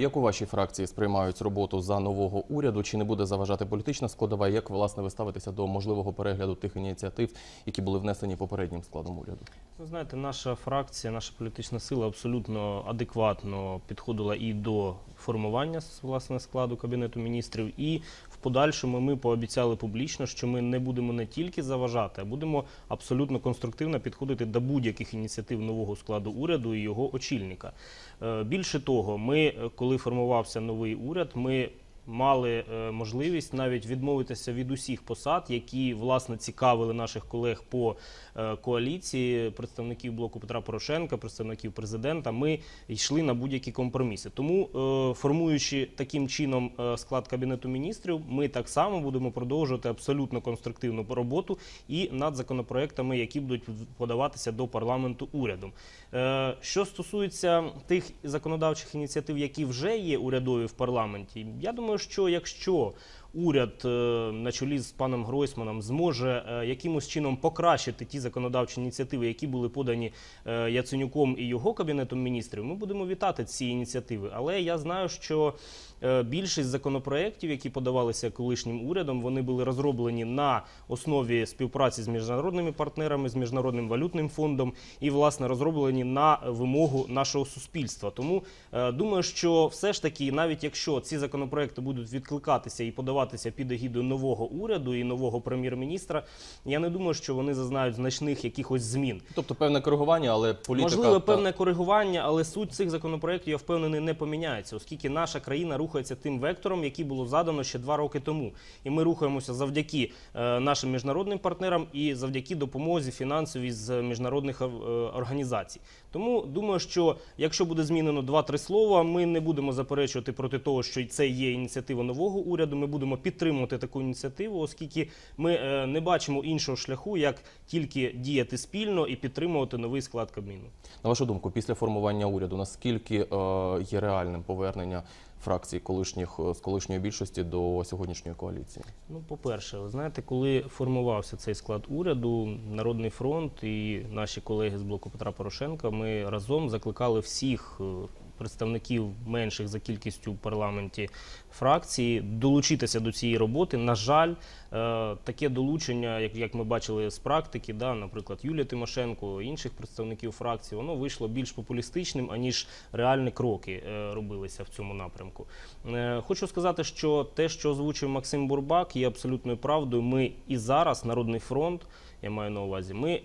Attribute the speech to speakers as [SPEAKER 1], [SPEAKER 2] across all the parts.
[SPEAKER 1] Як у вашій фракції сприймають роботу за нового уряду? Чи не буде заважати політична складова? Як власне ви ставитеся до можливого перегляду тих ініціатив, які були внесені попереднім складом уряду?
[SPEAKER 2] Ви знаєте, наша фракція, наша політична сила абсолютно адекватно підходила і до формування власне складу кабінету міністрів, і подальшому ми пообіцяли публічно, що ми не будемо не тільки заважати, а будемо абсолютно конструктивно підходити до будь-яких ініціатив нового складу уряду і його очільника. Е, Більше того, ми, е, коли формувався новий уряд, ми мали е, можливість навіть відмовитися від усіх посад, які власне цікавили наших колег по е, коаліції, представників блоку Петра Порошенка, представників президента. Ми йшли на будь-які компроміси. Тому, е, формуючи таким чином склад кабінету міністрів, ми так само будемо продовжувати абсолютно конструктивну роботу і над законопроектами, які будуть подаватися до парламенту урядом. Що стосується тих законодавчих ініціатив, які вже є урядові в парламенті, я думаю, що якщо уряд е, на чолі з паном Гройсманом зможе е, якимось чином покращити ті законодавчі ініціативи, які були подані е, Яценюком і його кабінетом міністрів, ми будемо вітати ці ініціативи. Але я знаю, що більшість законопроєктів, які подавалися колишнім урядом, вони були розроблені на основі співпраці з міжнародними партнерами, з міжнародним валютним фондом і власне розроблені на вимогу нашого суспільства. Тому думаю, що все ж таки, навіть якщо ці законопроекти будуть відкликатися і подаватися під егідою нового уряду і нового прем'єр-міністра, я не думаю, що вони зазнають значних якихось змін.
[SPEAKER 1] Тобто певне коригування, але політика
[SPEAKER 2] Можливо,
[SPEAKER 1] та-
[SPEAKER 2] певне коригування, але суть цих законопроєктів, я впевнений, не поміняється, оскільки наша країна рухається тим вектором, який було задано ще два роки тому. І ми рухаємося завдяки е, нашим міжнародним партнерам і завдяки допомозі фінансовій з міжнародних е, організацій. Тому думаю, що якщо буде змінено два-три слова, ми не будемо заперечувати проти того, що це є ініціатива нового уряду. Ми будемо підтримувати таку ініціативу, оскільки ми е, не бачимо іншого шляху, як тільки діяти спільно і підтримувати новий склад Кабміну.
[SPEAKER 1] На вашу думку, після формування уряду, наскільки е, є реальним повернення фракцій колишніх е, з колишньої більшості до сьогоднішньої коаліції?
[SPEAKER 2] Ну, по-перше, ви знаєте, коли формувався цей склад уряду, Народний фронт і наші колеги з блоку Петра Порошенка, ми разом закликали всіх представників менших за кількістю в парламенті фракції долучитися до цієї роботи. На жаль, е, таке долучення, як, ми бачили з практики, наприклад, Юлія Тимошенко, інших представників фракції, воно вийшло більш популістичним, аніж реальні кроки е, робилися в цьому напрямку. Е, Хочу сказати, що те, що озвучив Максим Бурбак, є абсолютною правдою. Ми і зараз, Народний фронт, я маю на увазі, ми.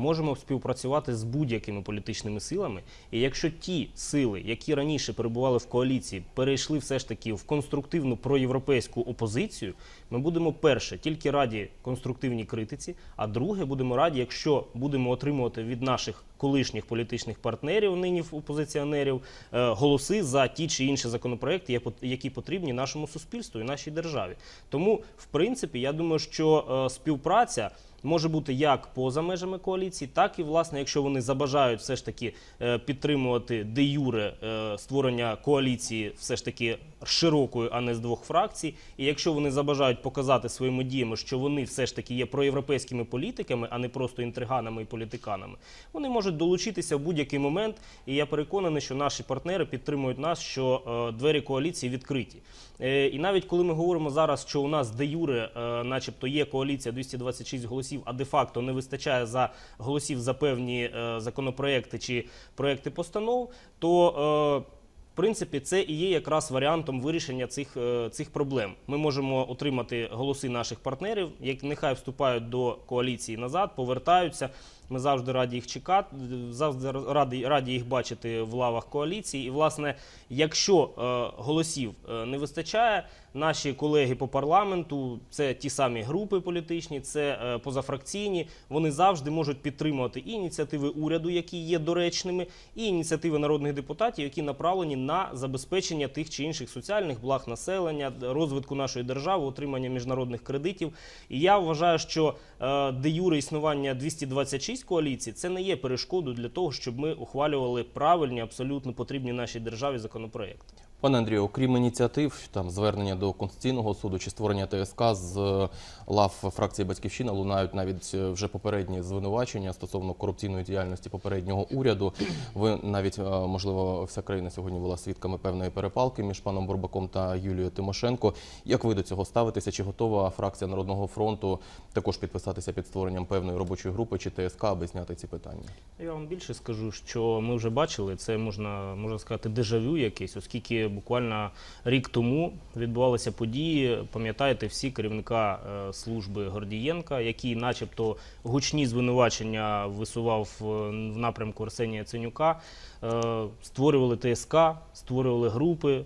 [SPEAKER 2] Можемо співпрацювати з будь-якими політичними силами, і якщо ті сили, які раніше перебували в коаліції, перейшли все ж таки в конструктивну проєвропейську опозицію, ми будемо перше тільки раді конструктивній критиці, а друге будемо раді, якщо будемо отримувати від наших колишніх політичних партнерів, нині опозиціонерів, е, голоси за ті чи інші законопроекти, які потрібні нашому суспільству і нашій державі. Тому, в принципі, я думаю, що е, співпраця. Може бути як поза межами коаліції, так і власне, якщо вони забажають все ж таки е, підтримувати де юре створення коаліції, все ж таки широкої, а не з двох фракцій. І якщо вони забажають показати своїми діями, що вони все ж таки є проєвропейськими політиками, а не просто інтриганами і політиканами, вони можуть долучитися в будь-який момент. І я переконаний, що наші партнери підтримують нас, що е, двері коаліції відкриті. Е, і навіть коли ми говоримо зараз, що у нас де юре, е, начебто, є коаліція 226 голосів, а де-факто не вистачає за голосів за певні законопроекти чи проекти постанов, то в принципі, це і є якраз варіантом вирішення цих, цих проблем. Ми можемо отримати голоси наших партнерів, як нехай вступають до коаліції назад, повертаються. Ми завжди раді їх чекати, завжди раді, раді їх бачити в лавах коаліції. І, власне, якщо е, голосів е, не вистачає, наші колеги по парламенту, це ті самі групи політичні, це е, позафракційні, вони завжди можуть підтримувати і ініціативи уряду, які є доречними, і ініціативи народних депутатів, які направлені на забезпечення тих чи інших соціальних благ населення, розвитку нашої держави, отримання міжнародних кредитів. І я вважаю, що е, де юре існування 226 коаліцій це не є перешкодою для того, щоб ми ухвалювали правильні, абсолютно потрібні нашій державі законопроекти.
[SPEAKER 1] Пане Андрію, окрім ініціатив, там звернення до Конституційного суду чи створення ТСК з е, лав фракції Батьківщина лунають навіть е, вже попередні звинувачення стосовно корупційної діяльності попереднього уряду. Ви навіть е, можливо вся країна сьогодні була свідками певної перепалки між паном Бурбаком та Юлією Тимошенко. Як ви до цього ставитеся? Чи готова фракція Народного фронту також підписатися під створенням певної робочої групи чи ТСК, аби зняти ці питання?
[SPEAKER 2] Я вам більше скажу, що ми вже бачили, це можна, можна сказати, дежавю якесь, оскільки буквально рік тому відбувалися події, пам'ятаєте, всі керівника е, служби Гордієнка, який начебто гучні звинувачення висував е, в напрямку Арсенія Ценюка, е, створювали ТСК, створювали групи,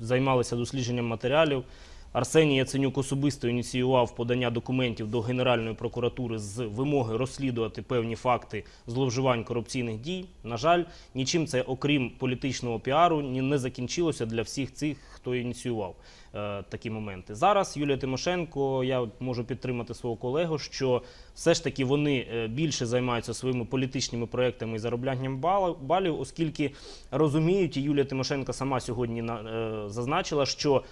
[SPEAKER 2] займалися дослідженням матеріалів. Арсеній Яценюк особисто ініціював подання документів до Генеральної прокуратури з вимоги розслідувати певні факти зловживань корупційних дій. На жаль, нічим це, окрім політичного піару, не закінчилося для всіх цих, хто ініціював е, такі моменти. Зараз Юлія Тимошенко, я можу підтримати свого колегу, що все ж таки вони е, більше займаються своїми політичними проектами і зароблянням бал- балів, оскільки розуміють, і Юлія Тимошенко сама сьогодні е, зазначила, що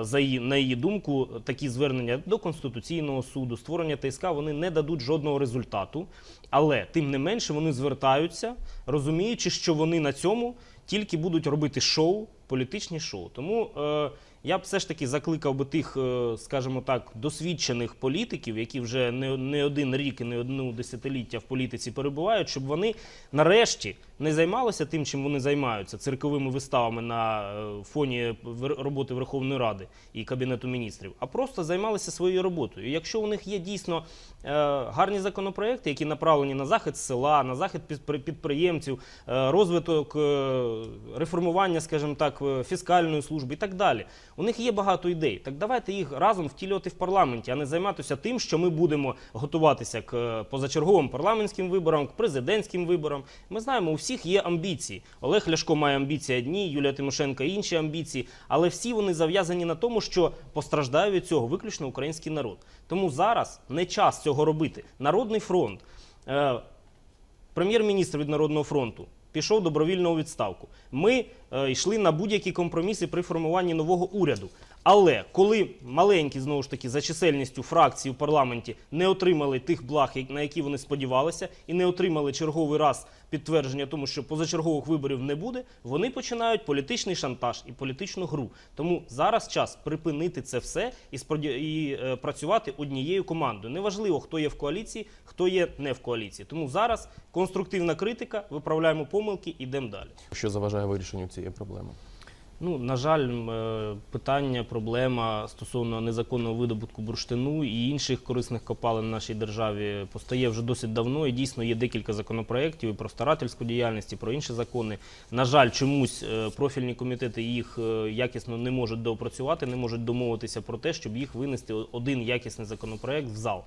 [SPEAKER 2] за її, на її думку, такі звернення до Конституційного суду, створення ТСК, вони не дадуть жодного результату. Але тим не менше вони звертаються, розуміючи, що вони на цьому тільки будуть робити шоу, політичні шоу. Тому е, я б все ж таки закликав би тих, е, скажімо так, досвідчених політиків, які вже не, не один рік і не одну десятиліття в політиці перебувають, щоб вони нарешті не займалися тим, чим вони займаються, цирковими виставами на е, фоні роботи Верховної Ради і Кабінету міністрів, а просто займалися своєю роботою. І якщо у них є дійсно е, гарні законопроекти, які направлені на захист села, на захист підприємців, розвиток реформування, скажімо так, фіскальної служби і так далі. У них є багато ідей. Так давайте їх разом втілювати в парламенті, а не займатися тим, що ми будемо готуватися к е, позачерговим парламентським виборам, к президентським виборам. Ми знаємо, у всіх є амбіції. Олег Ляшко має амбіції одні, Юлія Тимошенко інші амбіції, але всі вони зав'язані на тому, що постраждає від цього виключно український народ. Тому зараз не час цього робити. Народний фронт. Е, прем'єр-міністр від Народного фронту пішов добровільно у відставку. Ми е, йшли на будь-які компроміси при формуванні нового уряду. Але коли маленькі знову ж таки за чисельністю фракції в парламенті не отримали тих благ, на які вони сподівалися, і не отримали черговий раз підтвердження тому, що позачергових виборів не буде, вони починають політичний шантаж і політичну гру. Тому зараз час припинити це все і, споді- і е, працювати однією командою. Неважливо, хто є в коаліції, хто є не в коаліції. Тому зараз конструктивна критика, виправляємо помилки, ідемо далі.
[SPEAKER 1] Що заважає вирішенню цієї проблеми?
[SPEAKER 2] Ну, на жаль, е, питання, проблема стосовно незаконного видобутку бурштину і інших корисних копалин в нашій державі постає вже досить давно. І дійсно є декілька законопроєктів і про старательську діяльність, і про інші закони. На жаль, чомусь е, профільні комітети їх е, якісно не можуть доопрацювати, не можуть домовитися про те, щоб їх винести один якісний законопроєкт в зал.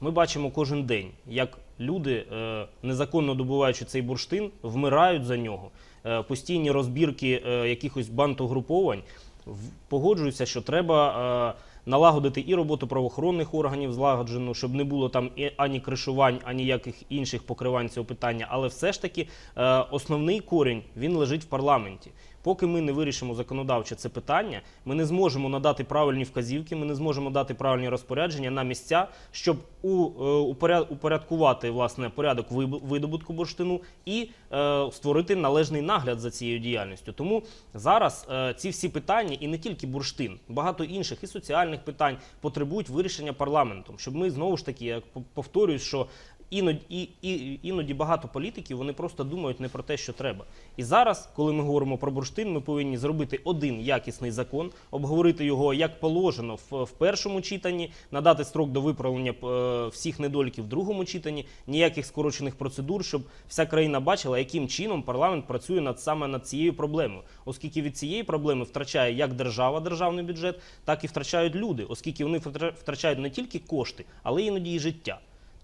[SPEAKER 2] Ми бачимо кожен день, як люди, е, незаконно добуваючи цей бурштин, вмирають за нього. Е, Постійні розбірки е, якихось бантогруповань погоджуюся, що треба налагодити і роботу правоохоронних органів злагоджену, щоб не було там ані кришувань, ані яких інших покривань цього питання. Але все ж таки основний корінь він лежить в парламенті. Поки ми не вирішимо законодавче це питання, ми не зможемо надати правильні вказівки, ми не зможемо дати правильні розпорядження на місця, щоб у, е, упоряд- упорядкувати власне порядок видобутку бурштину і е, створити належний нагляд за цією діяльністю. Тому зараз е, ці всі питання, і не тільки бурштин, багато інших і соціальних питань потребують вирішення парламентом, щоб ми знову ж таки, я повторюю, що іноді, і, і, іноді багато політиків вони просто думають не про те, що треба. І зараз, коли ми говоримо про бурштин, ми повинні зробити один якісний закон, обговорити його як положено в, в першому читанні, надати строк до виправлення е, всіх недоліків в другому читанні, ніяких скорочених процедур, щоб вся країна бачила, яким чином парламент працює над саме над цією проблемою, оскільки від цієї проблеми втрачає як держава, державний бюджет, так і втрачають люди, оскільки вони втра- втрачають не тільки кошти, але іноді і життя.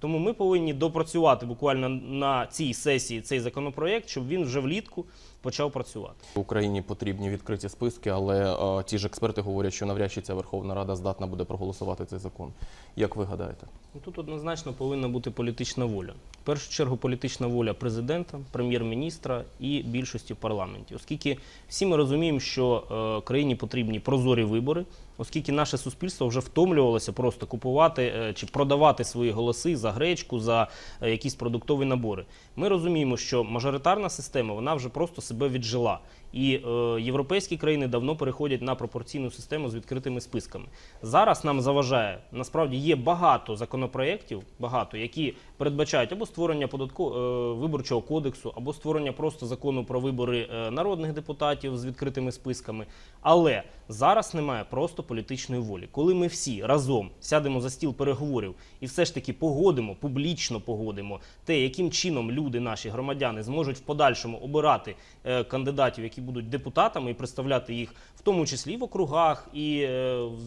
[SPEAKER 2] Тому ми повинні допрацювати буквально на цій сесії цей законопроект, щоб він вже влітку почав працювати.
[SPEAKER 1] Україні потрібні відкриті списки, але е, ті ж експерти говорять, що навряд чи ця Верховна Рада здатна буде проголосувати цей закон. Як ви гадаєте?
[SPEAKER 2] Ну, Тут однозначно повинна бути політична воля. В першу чергу політична воля президента, прем'єр-міністра і більшості в парламенті, оскільки всі ми розуміємо, що е, країні потрібні прозорі вибори, оскільки наше суспільство вже втомлювалося просто купувати е, чи продавати свої голоси за гречку, за е, якісь продуктові набори. Ми розуміємо, що мажоритарна система вона вже просто себе віджила. І е, європейські країни давно переходять на пропорційну систему з відкритими списками. Зараз нам заважає насправді є багато законопроєктів, багато які передбачають або створення податко, е, виборчого кодексу, або створення просто закону про вибори е, народних депутатів з відкритими списками. Але зараз немає просто політичної волі. Коли ми всі разом сядемо за стіл переговорів і все ж таки погодимо, публічно погодимо те, яким чином люди, наші громадяни, зможуть в подальшому обирати е, кандидатів, які будуть депутатами, і представляти їх в тому числі в округах і е, в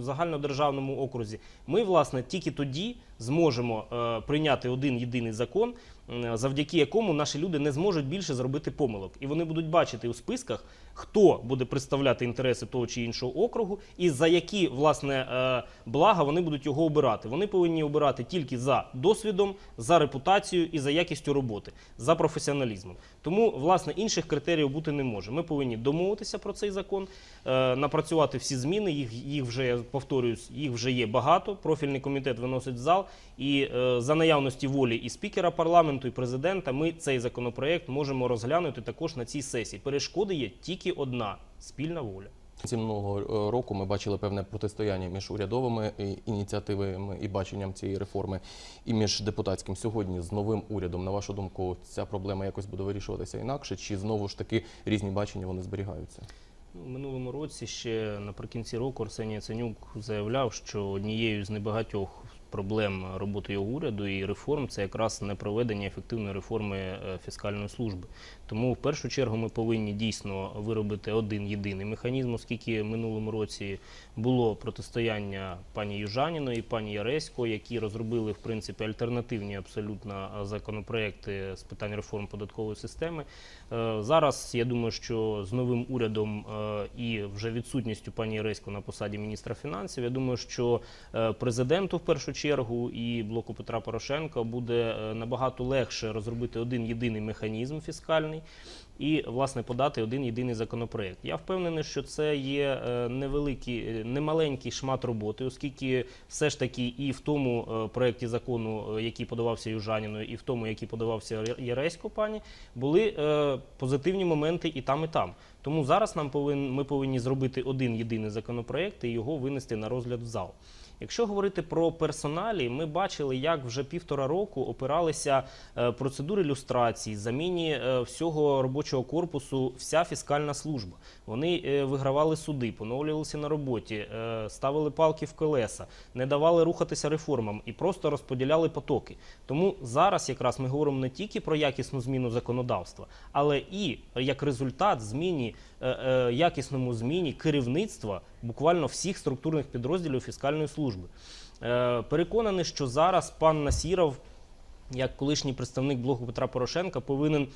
[SPEAKER 2] загальнодержавному окрузі. Ми, власне, тільки тоді зможемо е, прийняти один єдиний закон, завдяки якому наші люди не зможуть більше зробити помилок, і вони будуть бачити у списках, хто буде представляти інтереси того чи іншого округу, і за які власне е, блага вони будуть його обирати. Вони повинні обирати тільки за досвідом, за репутацією і за якістю роботи, за професіоналізмом. Тому власне інших критеріїв бути не може. Ми повинні домовитися про цей закон, е, напрацювати всі зміни. Їх їх вже я повторююсь, їх вже є багато. Профільний комітет виносить в зал, і е, за наявності волі і спікера парламенту, і президента, ми цей законопроект можемо розглянути також на цій сесії. Перешкоди є тільки одна спільна воля.
[SPEAKER 1] Ці минулого е, року ми бачили певне протистояння між урядовими ініціативами і баченням цієї реформи, і між депутатським сьогодні з новим урядом. На вашу думку, ця проблема якось буде вирішуватися інакше, чи знову ж таки різні бачення вони зберігаються?
[SPEAKER 2] Ну, минулому році ще наприкінці року Арсеній Яценюк заявляв, що однією з небагатьох проблем роботи його уряду і реформ це якраз непроведення ефективної реформи е, фіскальної служби. Тому в першу чергу ми повинні дійсно виробити один єдиний механізм, оскільки в минулому році було протистояння пані Южаніної пані Яресько, які розробили в принципі альтернативні абсолютно е, законопроекти з питань реформ податкової системи. Е, Зараз я думаю, що з новим урядом е, і вже відсутністю пані Яресько на посаді міністра фінансів, я думаю, що е, президенту в першу чергу і блоку Петра Порошенка буде е, набагато легше розробити один єдиний механізм фіскальний і власне подати один єдиний законопроект. Я впевнений, що це є е, невеликий, е, немаленький шмат роботи, оскільки все ж таки і в тому проєкті закону, який подавався Южаніною, і в тому, який подавався Ре- Яресько пані, були позитивні моменти і там, і там. Тому зараз нам повин, ми повинні зробити один єдиний законопроект і його винести на розгляд в зал. Якщо говорити про персоналі, ми бачили, як вже півтора року опиралися е, процедури люстрації, заміні е, всього робочого корпусу, вся фіскальна служба. Вони е, вигравали суди, поновлювалися на роботі, ставили палки в колеса, не давали рухатися реформам і просто розподіляли потоки. Тому зараз якраз ми говоримо не тільки про якісну зміну законодавства, але і як результат зміні якісному зміні керівництва буквально всіх структурних підрозділів фіскальної служби. Е, Переконаний, що зараз пан Насіров, як колишній представник блоку Петра Порошенка, повинен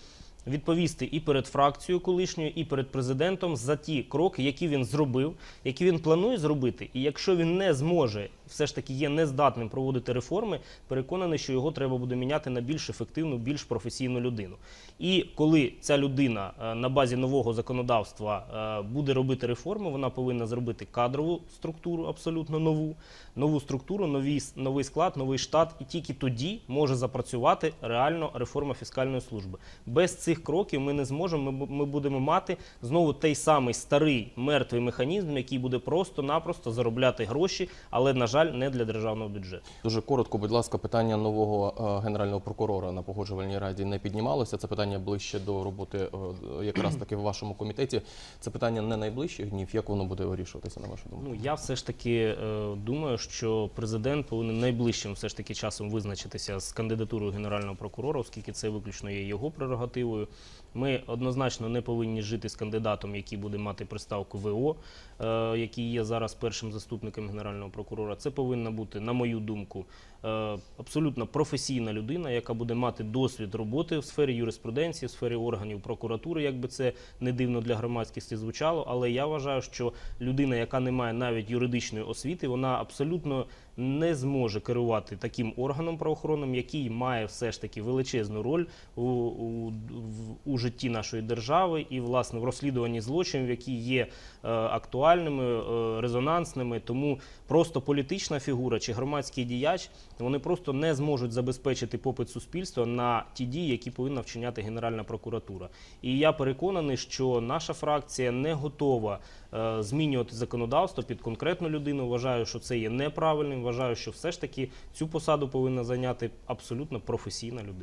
[SPEAKER 2] відповісти і перед фракцією колишньою, і перед президентом за ті кроки, які він зробив, які він планує зробити. І якщо він не зможе, все ж таки є нездатним проводити реформи, переконаний, що його треба буде міняти на більш ефективну, більш професійну людину. І коли ця людина е, на базі нового законодавства е, буде робити реформи, вона повинна зробити кадрову структуру, абсолютно нову, нову структуру, нові, новий склад, новий штат, і тільки тоді може запрацювати реально реформа фіскальної служби. Без цих кроків ми не зможемо. Ми, ми будемо мати знову той самий старий мертвий механізм, який буде просто-напросто заробляти гроші, але на жаль, не для державного бюджету.
[SPEAKER 1] Дуже коротко, будь ласка, питання нового е, генерального прокурора на погоджувальній раді не піднімалося. Це питання ближче до роботи, е, якраз таки в вашому комітеті. Це питання не найближчих днів. Як воно буде вирішуватися, на вашу думку?
[SPEAKER 2] Ну я все ж таки е, думаю, що президент повинен найближчим все ж таки часом визначитися з кандидатурою генерального прокурора, оскільки це виключно є його прерогативою. Ми однозначно не повинні жити з кандидатом, який буде мати приставку ВО, е, який є зараз першим заступником генерального прокурора. Це повинна бути, на мою думку, е, абсолютно професійна людина, яка буде мати досвід роботи в сфері юриспруденції, в сфері органів прокуратури, як би це не дивно для громадськості звучало. Але я вважаю, що людина, яка не має навіть юридичної освіти, вона абсолютно не зможе керувати таким органом правоохоронним, який має все ж таки величезну роль у, у, житті нашої держави і власне в розслідуванні злочинів, які є е, актуальними, е, резонансними. Тому просто політична фігура чи громадський діяч вони просто не зможуть забезпечити попит суспільства на ті дії, які повинна вчиняти Генеральна прокуратура. І я переконаний, що наша фракція не готова е, змінювати законодавство під конкретну людину. Вважаю, що це є неправильним. Вважаю, що все ж таки цю посаду повинна зайняти абсолютно професійна людина.